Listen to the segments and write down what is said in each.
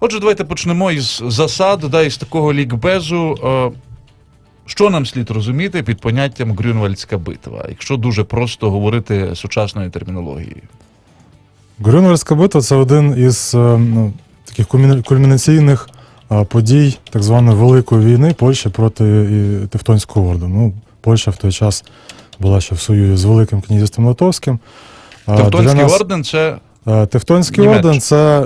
Отже, давайте почнемо із засад, да, із такого лікбезу. Е, Що нам слід розуміти під поняттям Грюнвальдська битва, якщо дуже просто говорити сучасною термінологією? Грюнвальдська битва це один із е, ну, таких кульмінаційних е, подій так званої Великої війни Польщі проти Тевтонського ордену. Ну, Польща в той час була ще в союзі з Великим князівством Литовським. Тевтонський нас, орден це. Тевтонський Німеччина. орден це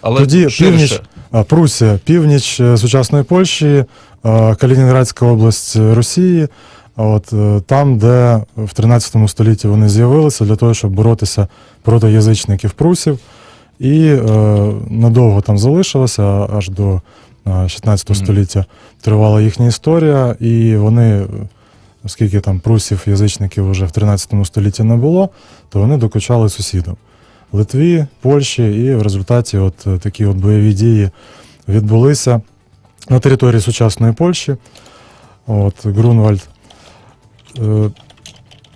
Але Тоді ширше. північ, Прусія, північ е, сучасної Польщі, е, Калінінградська область е, Росії. От там, де в 13 столітті вони з'явилися для того, щоб боротися проти язичників прусів, і е, надовго там залишилося, аж до е, 16 століття тривала їхня історія, і вони, оскільки там прусів, язичників вже в 13 столітті не було, то вони докучали сусідам. Литві, Польщі, і в результаті от е, такі от бойові дії відбулися на території сучасної Польщі. От, Грунвальд. Е,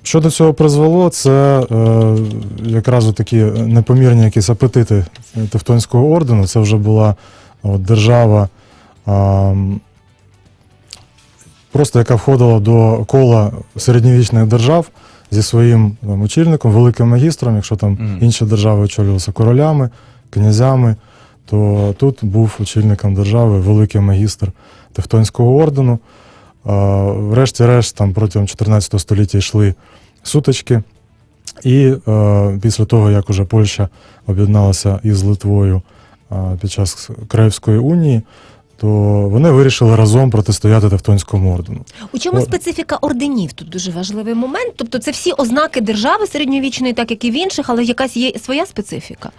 Що до цього призвело, це е, якраз такі непомірні якісь апетити Тевтонського ордену. Це вже була от, держава, м, просто яка входила до кола середньовічних держав зі своїм там, очільником, великим магістром, якщо там Мгм. інші держави очолювалися королями, князями, то тут був очільником держави великий магістр Тевтонського ордену. А, Врешті-решт, там протягом 14 століття йшли сутички. І е, після того, як уже Польща об'єдналася із Литвою е, під час Краївської унії, то вони вирішили разом протистояти Тевтонському ордену. У чому О- специфіка орденів? Тут дуже важливий момент. Тобто це всі ознаки держави середньовічної, так як і в інших, але якась є своя специфіка.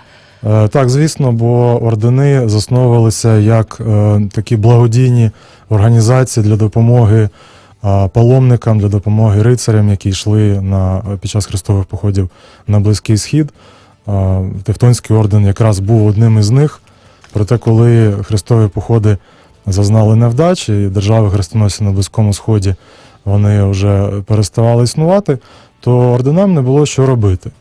Е, Так, звісно, бо ордени засновувалися як е, такі благодійні організації для допомоги е, паломникам, для допомоги рицарям, які йшли на, під час хрестових походів на Близький Схід. Е, Тевтонський орден якраз був одним із них. Проте, коли хрестові походи зазнали невдачі, і держави хрестоносці на Близькому Сході вони вже переставали існувати, то орденам не було що робити.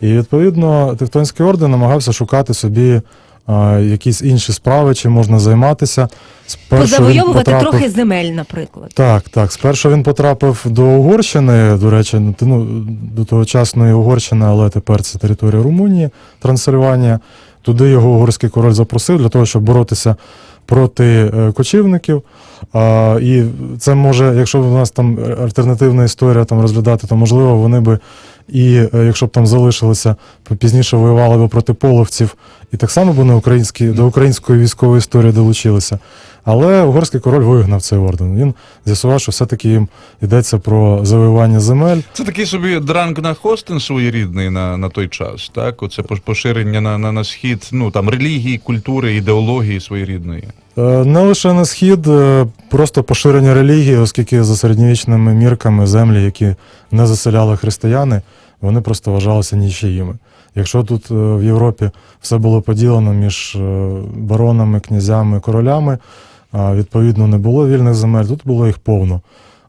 І відповідно Тевтонський орден намагався шукати собі а, якісь інші справи, чим можна займатися. Спершу Позавойовувати потрапив- трохи земель, наприклад. Так, так. Спершу він потрапив до Угорщини, до речі, ну, до тогочасної Угорщини, але тепер це територія Румунії, Трансильванія. Туди його угорський король запросив для того, щоб боротися проти е, кочівників. А, і це може, якщо б у нас там альтернативна історія там розглядати, то можливо вони би і е, якщо б там залишилися, пізніше воювали би проти половців, і так само на українські, до української військової історії долучилися. Але угорський король вигнав цей орден. Він з'ясував, що все-таки їм йдеться про завоювання земель. Це такий собі дранг на хостин своєрідний на, на той час, так? Оце поширення на, на, на схід, ну там релігії, культури, ідеології своєрідної. Е, Не лише на схід, е, просто поширення релігії, оскільки за середньовічними мірками землі, які не заселяли християни, вони просто вважалися нічиїми. Якщо тут е, в Європі все було поділено між е, баронами, князями, королями, відповідно не було вільних земель, тут було їх повно.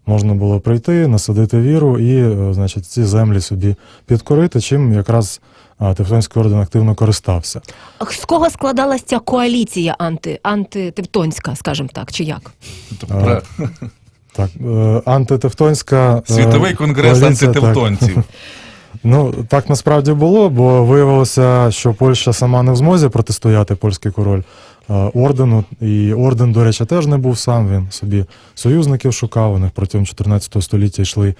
Можна було прийти, насадити віру і, е, значить, ці землі собі підкорити, чим якраз Тевтонський орден активно користався. З кого складалася ця коаліція анти, антитевтонська, скажімо так, чи як? А, Так, е, антитевтонська е, Світовий конгрес так. Ну так насправді було, бо виявилося, що Польща сама не в змозі протистояти польський король е, ордену. І орден, до речі, теж не був сам. Він собі союзників шукав. У них протягом 14 століття йшли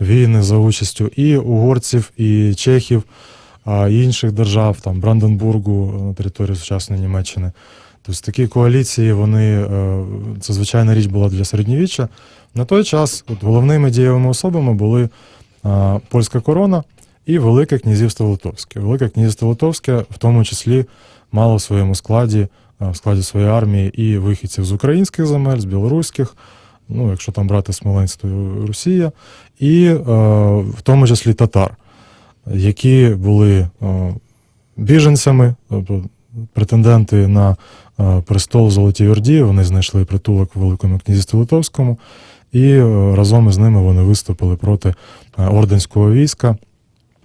війни за участю і угорців, і чехів, і інших держав, там Бранденбургу е, на території сучасної Німеччини. Тобто такі коаліції, вони е, це звичайна річ була для середньовіччя. На той час от, головними дієвими особами були польська корона і Велике князівство Литовське. Велике князівство Литовське в тому числі мало в своєму складі, в складі своєї армії і вихідців з українських земель, з білоруських, ну, якщо там брати Смоленськ, то Росія, і е, в тому числі татар, які були е, біженцями, тобто претенденти на престол в Золотій Орді, вони знайшли притулок у Великому князівстві Литовському, і е, разом із ними вони виступили проти е, орденського війська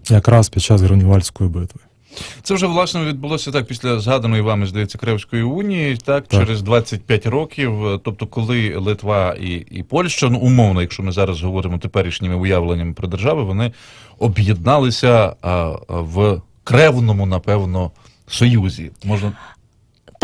якраз під час Грюнвальдської битви. Це вже власне відбулося так після згаданої вами, здається, Кревської унії, так, Так. через 25 років. Тобто, коли Литва і, і Польща, ну умовно, якщо ми зараз говоримо теперішніми уявленнями про держави, вони об'єдналися в кревному, напевно, союзі. Можна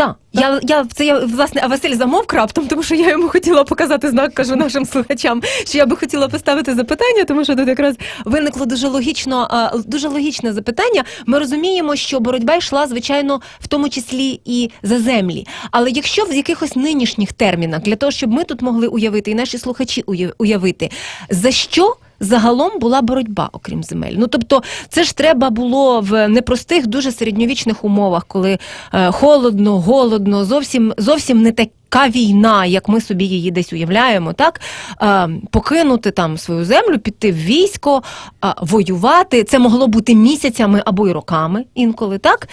Так, я, я це я власне, а Василь замовк раптом, тому що я йому хотіла показати знак, кажу нашим слухачам, що я би хотіла поставити запитання, тому що тут якраз виникло дуже логічно, дуже логічне запитання. Ми розуміємо, що боротьба йшла, звичайно, в тому числі і за землі. Але якщо в якихось нинішніх термінах, для того, щоб ми тут могли уявити, і наші слухачі уявити, за що загалом була боротьба, окрім земель. Ну тобто, це ж треба було в непростих, дуже середньовічних умовах, коли е, холодно, голодно, зовсім зовсім не така війна, як ми собі її десь уявляємо, так е, покинути там свою землю, піти в військо, е, воювати. Це могло бути місяцями або й роками інколи. Так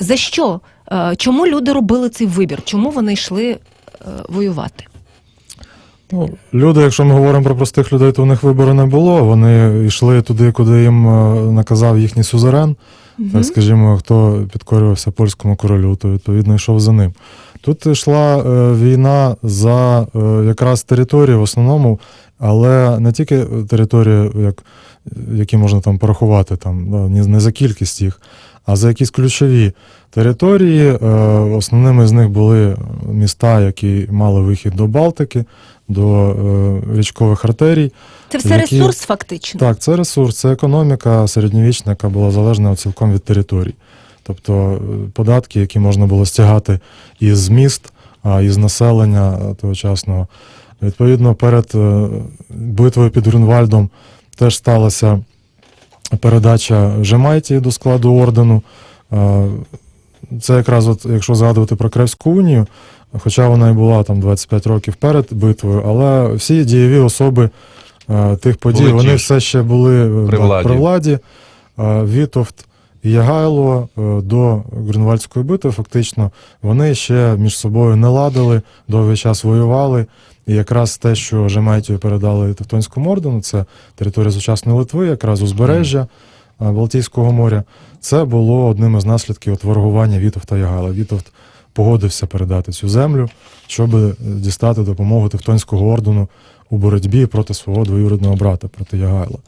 за що? Е, чому люди робили цей вибір? Чому вони йшли е, воювати? Ну, люди, якщо ми говоримо про простих людей, то у них вибору не було. Вони йшли туди, куди їм е, наказав їхній сузерен. Так скажімо, хто підкорювався польському королю, то відповідно йшов за ним. Тут йшла е, війна за е, якраз території в основному, але не тільки території, як, які можна там порахувати, там, не, не за кількість їх, а за якісь ключові території. Е, основними з них були міста, які мали вихід до Балтики, до е, річкових артерій. Це все Які- ресурс, фактично. Так, це ресурс, це економіка середньовічна, яка була залежна цілком від територій. Тобто е, податки, які можна було стягати із міст, а, із населення е, тогочасного. Відповідно, перед е, битвою під Грюнвальдом теж сталася передача Жемайтії до складу ордену. Е, Це якраз, от, якщо згадувати про Кревську унію, хоча вона і була там 25 років перед битвою, але всі дієві особи е, тих подій, Були вони ті все ще були е, При владі. при владі. Е, Вітовт і Ягайло до Грюнвальдської битви, фактично, вони ще між собою не ладили, довгий час воювали. І якраз те, що Жемайтію передали Тевтонському ордену, це територія сучасної Литви, якраз узбережжя Балтійського моря. Це було одним із наслідків от ворогування Вітовта Ягайла. Вітовт погодився передати цю землю, щоб е, дістати допомогу Тевтонського ордену у боротьбі проти свого двоюрідного брата, проти Ягайла.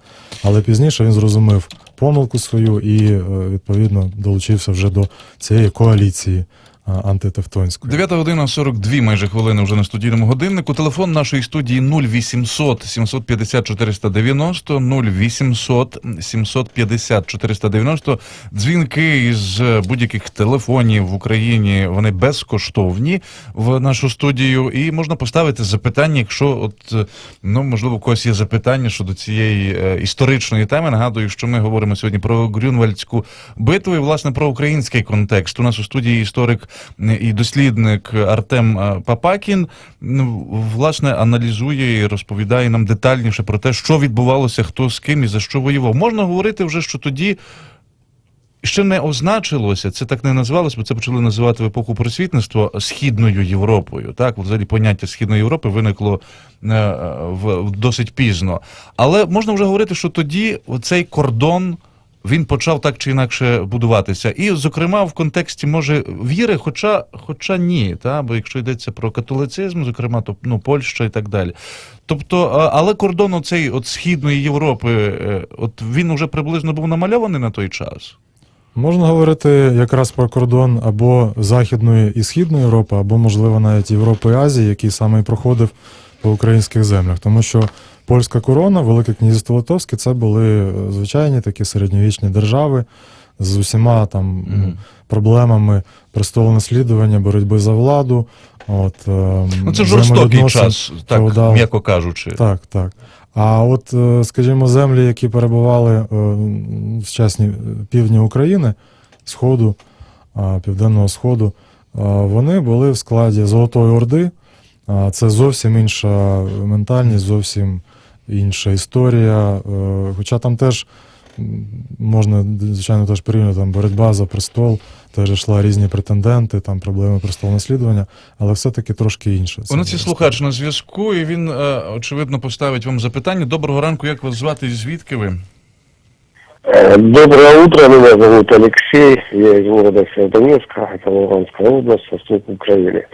Але пізніше він зрозумів помилку свою і е, відповідно долучився вже до цієї коаліції антитевтонської. 9 година 42 майже хвилини вже на студійному годиннику. Телефон нашої студії 0800 750 490, 0800 750 490. Дзвінки із будь-яких телефонів в Україні вони безкоштовні в нашу студію. І можна поставити запитання, якщо от е, ну можливо у когось є запитання щодо цієї е, історичної теми. Нагадую, що ми говоримо сьогодні про Грюнвальдську битву і власне про український контекст. У нас у студії історик е, і дослідник Артем е, Папакін ну, власне аналізує і розповідає нам детальніше про те, що відбувалося, хто з ким і за що воював. Можна говорити вже, що тоді. Ще не означилося, це так не називалося, бо це почали називати в епоху просвітництва східною Європою. Так, взагалі поняття східної Європи виникло е, е, в досить пізно. Але можна вже говорити, що тоді цей кордон він почав так чи інакше будуватися. І, зокрема, в контексті може віри, хоча, хоча ні, та? бо якщо йдеться про католицизм, зокрема, то ну, Польща і так далі. Тобто, але кордон оцей от східної Європи, е, от він уже приблизно був намальований на той час. Можна говорити якраз про кордон або Західної і Східної Європи, або, можливо, навіть Європи і Азії, який саме і проходив по українських землях. Тому що польська корона, Велике князівство Литовське це були е, звичайні такі середньовічні держави з усіма там Мгм. проблемами престолонаслідування, боротьби за владу. От, ем, Ну це жорстокий час, так феодал. м'яко кажучи. Так, так. А от, е, скажімо, землі, які перебували е, в сучасній е, півдні України, Сходу, Південного Сходу, вони були в складі Золотої Орди. Це зовсім інша ментальність, зовсім інша історія. Е, Хоча там теж можна, звичайно, теж порівняти там боротьба за престол, теж йшла різні претенденти, там проблеми престолонаслідування, але все-таки трошки інше. У нас є слухач на зв'язку, і він, е, очевидно, поставить вам запитання. Доброго ранку, як вас звати і звідки ви? Э, Доброе утро, меня зовут Алексей, я из города Северодонецка, это Луганская область, восток Украины.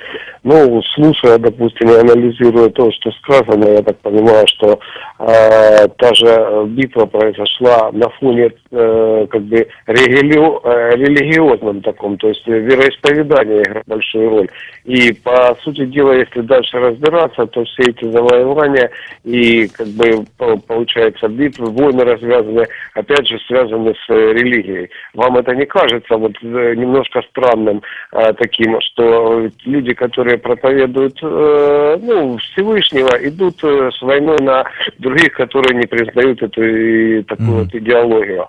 Ну, слушая, допустим, и анализируя то, что сказано, я так понимаю, что э, та же битва произошла на фоне э, как бы религио- э, религиозном таком, то есть вероисповедание играет большую роль. И по сути дела, если дальше разбираться, то все эти завоевания и как бы по- получается битвы, войны развязаны, опять же связаны с э, религией. Вам это не кажется вот э, немножко странным э, таким, что люди, которые проповедуют э, ну, Всевышнего, идут э, с войной на других, которые не признают эту и такую Мгм. вот идеологию?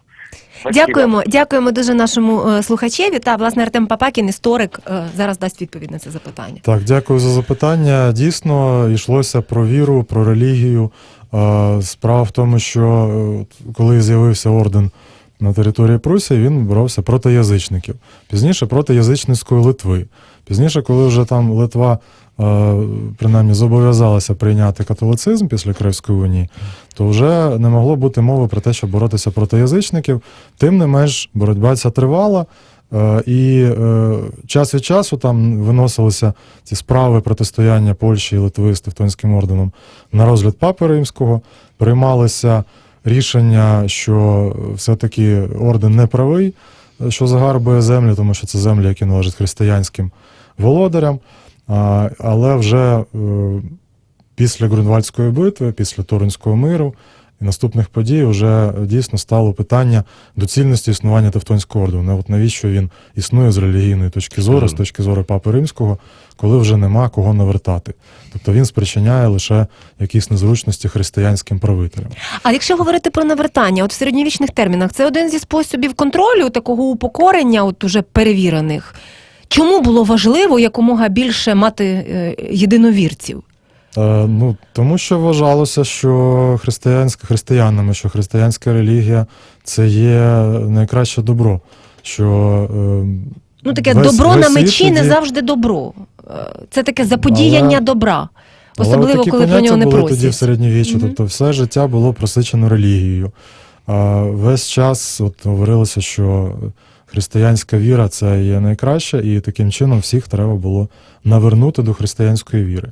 Спасибо. Дякуємо, дякуємо дуже нашому е, слухачеві. Та власне Артем Папакін, історик, е, зараз дасть відповідь на це запитання. Так, дякую за запитання. Дійсно, йшлося про віру, про релігію. Справа в тому, що е, коли з'явився орден на території Прусії, він боровся проти язичників. Пізніше проти язичницької Литви. Пізніше, коли вже там Литва е, принаймні зобов'язалася прийняти католицизм після Кривської унії, то вже не могло бути мови про те, щоб боротися проти язичників. Тим не менш, боротьба ця тривала. Е, І е, час від часу там виносилися ці справи протистояння Польщі і Литви з Тевтонським орденом на розгляд Папи Римського. Приймалися рішення, що все-таки орден не правий, що загарбує землі, тому що це землі, які належать християнським володарям. Але вже е, після Грунвальдської битви, після Торинського миру наступних подій вже дійсно стало питання доцільності існування Тевтонського ордену. От навіщо він існує з релігійної точки зору, з точки зору Папи Римського, коли вже нема кого навертати. Тобто він спричиняє лише якісь незручності християнським правителям. А якщо говорити про навертання, от в середньовічних термінах, це один зі способів контролю такого упокорення, от уже перевірених. Чому було важливо якомога більше мати е, єдиновірців? Е, ну, тому що вважалося, що християнська християнами, що християнська релігія це є найкраще добро. Що, е, Ну, таке весь- добро весь на мечі не тоді- завжди добро. Е, Це таке заподіяння Але- добра, Але особливо такі коли про нього не були тоді в просять. середньовіччі, Мгм. тобто все життя було просичено релігією. А весь час от говорилося, що християнська віра це є найкраще, і таким чином всіх треба було навернути до християнської віри.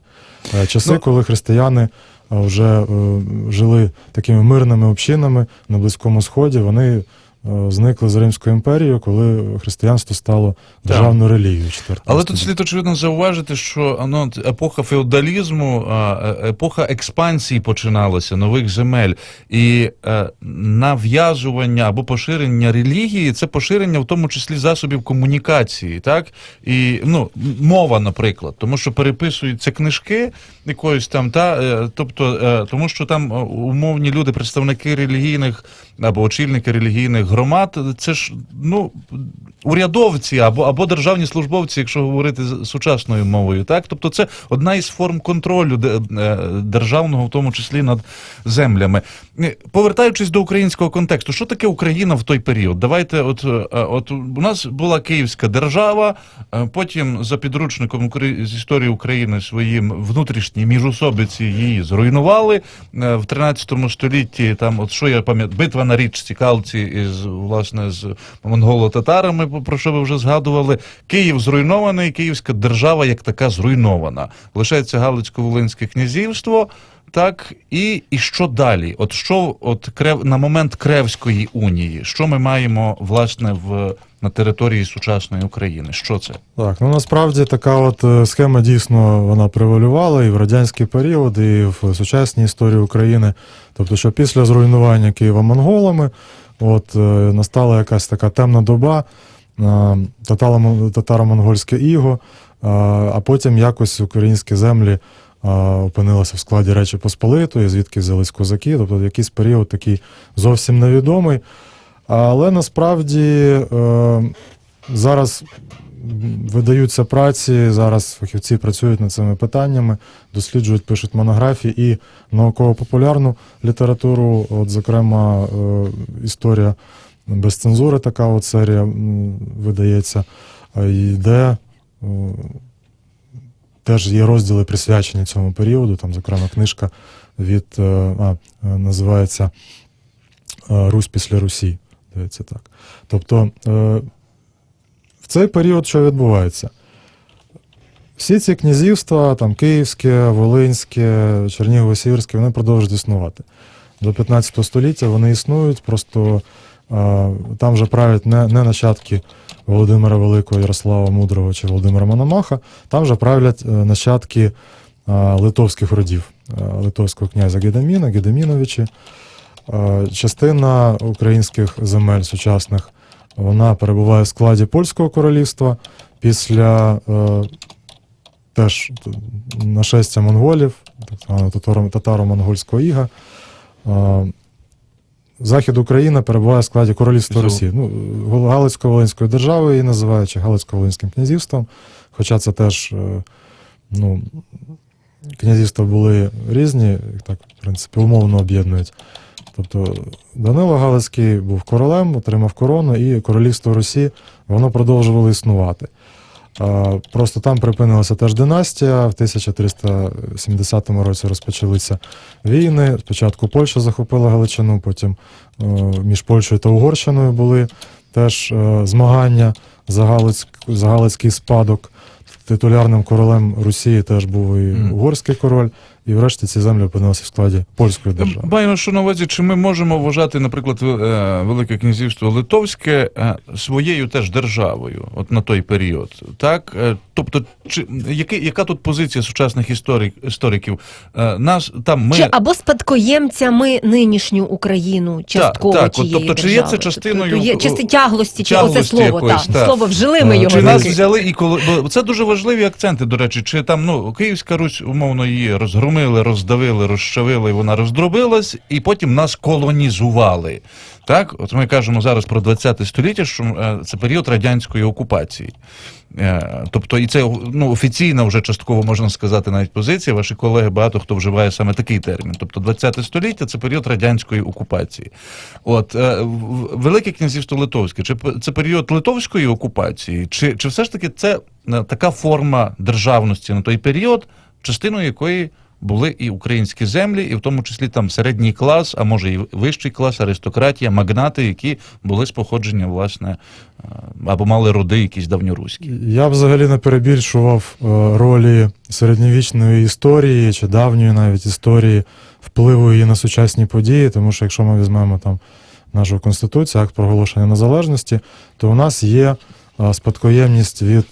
Е, Часи, Ну- коли християни вже е, жили такими мирними общинами на Близькому Сході, вони е, зникли з Римською імперією, коли християнство стало державною релігією. Але тут слід очевидно зауважити, що ну, епоха феодалізму, е, епоха експансії починалася, нових земель. І е, нав'язування або поширення релігії це поширення в тому числі засобів комунікації, так? І ну, мова, наприклад, тому що переписуються книжки якоїсь там, та, е, тобто, е, тому що там е, умовні люди, представники релігійних або очільники релігійних громад, це ж ну урядовці або, або державні службовці, якщо говорити сучасною мовою, так тобто це одна із форм контролю е, державного, в тому числі над землями. Е, Повертаючись до українського контексту, що таке Україна в той період? Давайте, от, е, от у нас була Київська держава, потім за підручником з історії України своїм внутрішній міжособиці її зруйнували в 13 столітті. Там, от що я пам'ятаю, битва на річці Калці із власне з монголо-татарами, про що ви вже згадували. Київ зруйнований, Київська держава як така зруйнована. Лишається Галицько-Волинське князівство. Так, і, і що далі? От що от крев на момент Кревської унії, що ми маємо власне в на території сучасної України? Що це? Так, ну насправді така от е, схема дійсно вона превалювала і в радянський період, і в сучасній історії України. Тобто, що після зруйнування Києва монголами, от е, настала якась така темна доба, е, татаро- татаро-монгольське іго, а потім якось українські землі опинилися в складі Речі Посполитої, звідки взялись козаки. Тобто якийсь період такий зовсім невідомий. Але насправді е, зараз видаються праці, зараз фахівці працюють над цими питаннями, досліджують, пишуть монографії і науково-популярну літературу. От, зокрема, е, історія без цензури, така от серія видається, е, і де е, теж є розділи присвячені цьому періоду. Там, зокрема, книжка від е, а, е, називається е, Русь після Русі. Здається, так. Тобто, в цей період що відбувається? Всі ці князівства, там Київське, Волинське, Чернігово-Сіверське, вони продовжують існувати. До 15 століття вони існують, просто там вже правлять не, не нащадки Володимира Великого, Ярослава Мудрого чи Володимира Мономаха, там вже правлять е, нащадки е, литовських родів, е, литовського князя Гедеміна, Гедеміновичі. Е, Частина українських земель сучасних вона перебуває в складі польського королівства після теж нашестя монголів, татаро-монгольського іга. Захід України перебуває в складі королівства Росії. Ну, Галицько-Волинською державою її називають, чи Галицько-Волинським князівством. Хоча це теж е, ну, князівства були різні, так, в принципі, умовно об'єднують. Тобто Данило Галицький був королем, отримав корону, і королівство Русі воно продовжувало існувати. Просто там припинилася теж династія. В 1370 році розпочалися війни. Спочатку Польща захопила Галичину, потім е, між Польщею та Угорщиною були теж е, змагання за, Галицьк, за Галицький спадок. Титулярним королем Росії теж був і угорський король, і врешті ці землі опинилися в складі польської держави. Маємо що на увазі, чи ми можемо вважати, наприклад, е, Велике князівство Литовське е, своєю теж державою, от на той період. Так? Е, Тобто, чи, який, яка тут позиція сучасних історик, істориків? Нас, там, ми... Чи або спадкоємцями нинішню Україну частково так, от, тієї тобто, чи є це частиною, Тобто є, части тяглості, чи оце слово, якоїсь, так, так. слово вжили ми його. Чи нас взяли і коли бо це дуже важливі акценти, до речі, чи там ну Київська Русь умовно її розгромили, роздавили, розчавили, вона роздробилась, і потім нас колонізували. Так, от ми кажемо зараз про 20 століття, що е, це період радянської окупації. Е, Тобто, і це ну, офіційна вже частково можна сказати навіть позиція. Ваші колеги багато хто вживає саме такий термін. Тобто, 20 століття це період радянської окупації. От е, Велике князівство Литовське, чи це період литовської окупації, чи, чи все ж таки це така форма державності на той період, частиною якої були і українські землі, і в тому числі там середній клас, а може і вищий клас, аристократія, магнати, які були з походження, власне, е, або мали роди якісь давньоруські. Я взагалі не перебільшував е, ролі середньовічної історії чи давньої навіть історії впливу її на сучасні події, тому що якщо ми візьмемо там нашу конституцію, акт проголошення незалежності, то у нас є е, спадкоємність від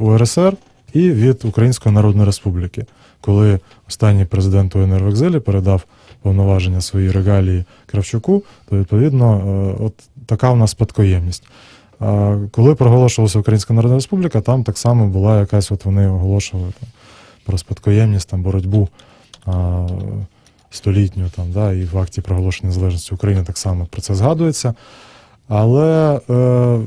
УРСР і від Української Народної Республіки, коли останній президент УНР в передав повноваження свої регалії Кравчуку, то відповідно е, от така у нас спадкоємність. Коли проголошувалася Українська Народна Республіка, там так само була якась, от вони оголошували там, про спадкоємність, там, боротьбу а, столітню, там, да, і в акті проголошення незалежності України так само про це згадується. Але е,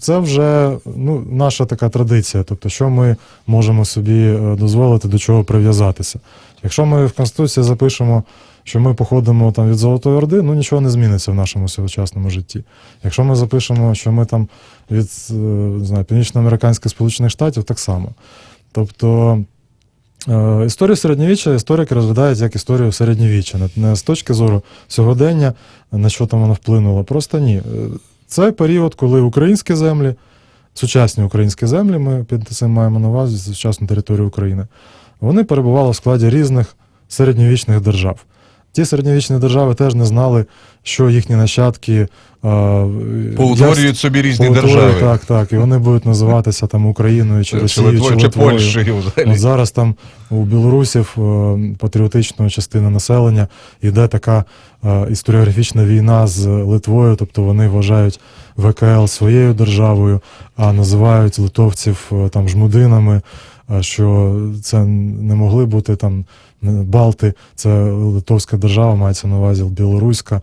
це вже ну, наша така традиція, тобто, що ми можемо собі е, дозволити до чого прив'язатися. Якщо ми в Конституції запишемо, що ми походимо там від Золотої Орди, ну нічого не зміниться в нашому сучасному житті. Якщо ми запишемо, що ми там від е, Північноамериканських Сполучених Штатів, так само. Тобто історію середньовіччя історики розглядають як історію середньовіччя, не- не з точки зору сьогодення, на що там воно вплинуло. Просто ні. Е, Це період, коли українські землі, сучасні українські землі, ми під цим маємо на увазі сучасну територію України, вони перебували в складі різних середньовічних держав. Ті середньовічні держави теж не знали, що їхні нащадки е, Поутворюють собі різні держави. Так, так. І вони будуть називатися там Україною, чи Росією, чи, чи Польщею. От зараз там у білорусів е, патріотичної частини населення йде така е, історіографічна війна з Литвою, тобто вони вважають ВКЛ своєю державою, а називають литовців там жмудинами, що це не могли бути там Балти, це литовська держава, мається на увазі білоруська.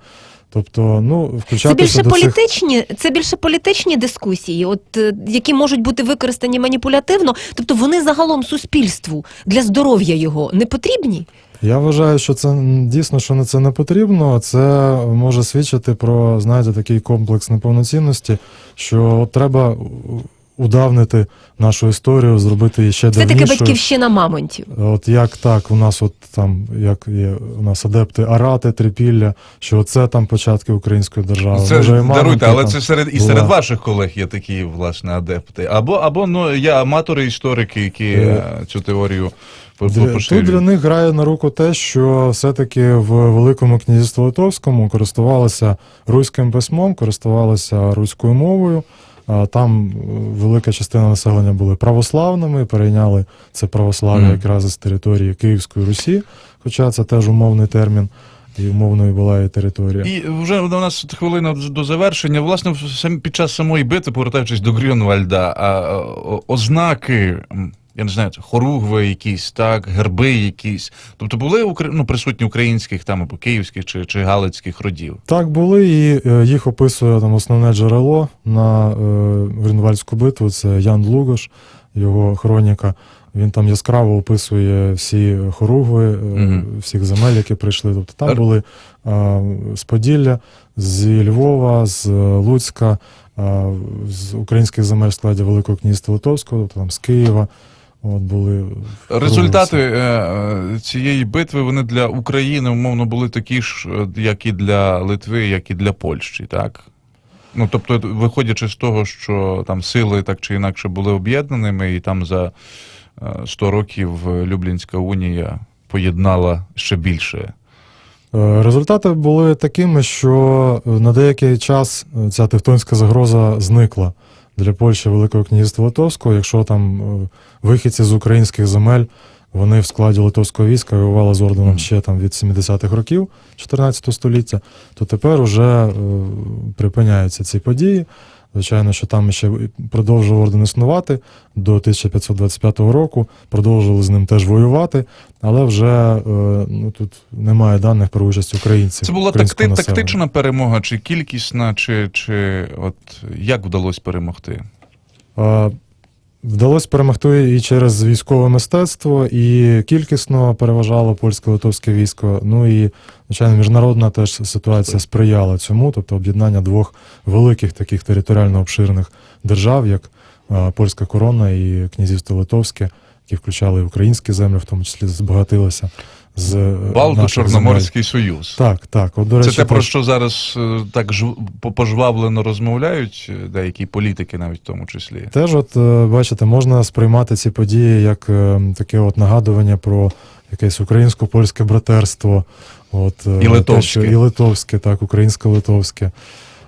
Тобто, ну, Це більше до цих... політичні, це більше політичні дискусії, от е, які можуть бути використані маніпулятивно. Тобто вони загалом суспільству для здоров'я його не потрібні. Я вважаю, що це дійсно, що на це не потрібно. Це може свідчити про, знаєте, такий комплекс неповноцінності, що треба удавнити нашу історію, зробити її ще Це таки батьківщина мамонтів. От як так, у нас от там, як є у нас адепти Арати, Трипілля, що це там початки української держави. Це Може, і даруйте, але там це серед і була. серед ваших колег є такі власне адепти. Або або ну я аматори історики, які Е, е, цю теорію Тут для них грає на руку те, що все-таки в Великому князівстві Литовському користувалися руським письмом, користувалися руською мовою. Там е, велика частина населення були православними, перейняли це православ'я mm. якраз із території Київської Русі, хоча це теж умовний термін, і умовною була і територія. І вже у нас хвилина до завершення. Власне, під час самої битви, повертаючись до Грюнвальда, ознаки, я не знаю, це хоругви якісь, так, герби якісь. Тобто були ну, присутні українських там або київських чи, чи галицьких родів. Так були, і е, їх описує там основне джерело на е, Грюнвальдську битву. Це Ян Лугош, його хроніка. Він там яскраво описує всі хоругви, е, всіх земель, які прийшли. Тобто там були е, з Поділля, зі Львова, з е, Луцька, е, з українських земель в складі Великого князівства Литовського, тобто там з Києва. От були Результати е, е, цієї битви вони для України умовно були такі ж, е, як і для Литви, як і для Польщі, так? Ну, тобто, виходячи з того, що там сили так чи інакше були об'єднаними, і там за е, 100 років е, Люблінська унія поєднала ще більше. Результати були такими, що на деякий час ця тевтонська загроза зникла для Польщі Великого князівства Литовського. Якщо там е, вихідці з українських земель, вони в складі литовського війська воювали з орденом ще там від 70-х років 14 століття, то тепер уже е, припиняються ці події. Звичайно, що там ще продовжував орден існувати до 1525 року, продовжували з ним теж воювати, але вже е, ну, тут немає даних про участь українців. Це була такти, тактична перемога, чи кількісна, чи, чи от як вдалося перемогти? Вдалося перемогти і через військове мистецтво, і кількісно переважало польсько-литовське військо. Ну і, звичайно, міжнародна теж ситуація сприяла цьому, тобто об'єднання двох великих таких територіально обширних держав, як польська корона і князівство Литовське, які включали і українські землі, в тому числі збагатилися з Балто-Чорноморський союз. Так, так. От, до речі, Це те, про що зараз е, так ж пожвавлено розмовляють е, деякі політики, навіть в тому числі. Теж, от е, бачите, можна сприймати ці події як е, таке от нагадування про якесь українсько-польське братерство. От, е, І те, литовське. що- і литовське, так, українсько-литовське.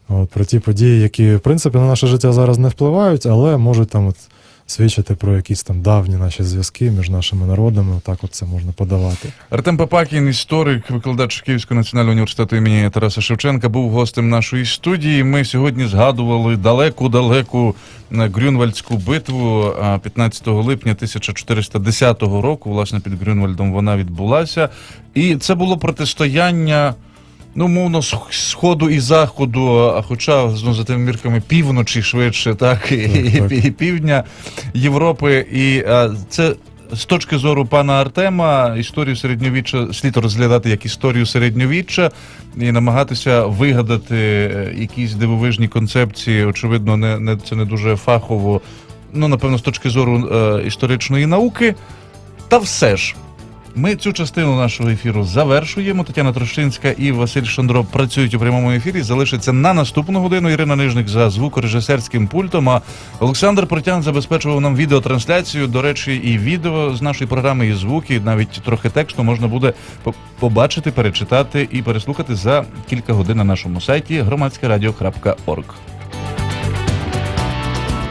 От, про ті події, які, в принципі, на наше життя зараз не впливають, але можуть там от свідчити про якісь там давні наші зв'язки між нашими народами. Так от це можна подавати. Артем Папакін, історик, викладач Київського національного університету імені Тараса Шевченка, був гостем нашої студії. Ми сьогодні згадували далеку-далеку е, Грюнвальдську битву 15 липня 1410 року. Власне, під Грюнвальдом вона відбулася. І це було протистояння. Ну, мовно, сх- сходу і заходу, а хоча ну, за тими мірками півночі швидше, так, і, Так, так. і півдня Європи. І а, це з точки зору пана Артема, історію середньовіччя слід розглядати як історію середньовіччя і намагатися вигадати е, якісь дивовижні концепції. Очевидно, не, не це не дуже фахово. Ну, напевно, з точки зору е, історичної науки. Та все ж. Ми цю частину нашого ефіру завершуємо. Тетяна Трощинська і Василь Шандро працюють у прямому ефірі. Залишиться на наступну годину. Ірина Нижник за звукорежисерським пультом. А Олександр Протян забезпечував нам відеотрансляцію. До речі, і відео з нашої програми, і звуки, навіть трохи тексту можна буде по- побачити, перечитати і переслухати за кілька годин на нашому сайті громадськерадіо.орг.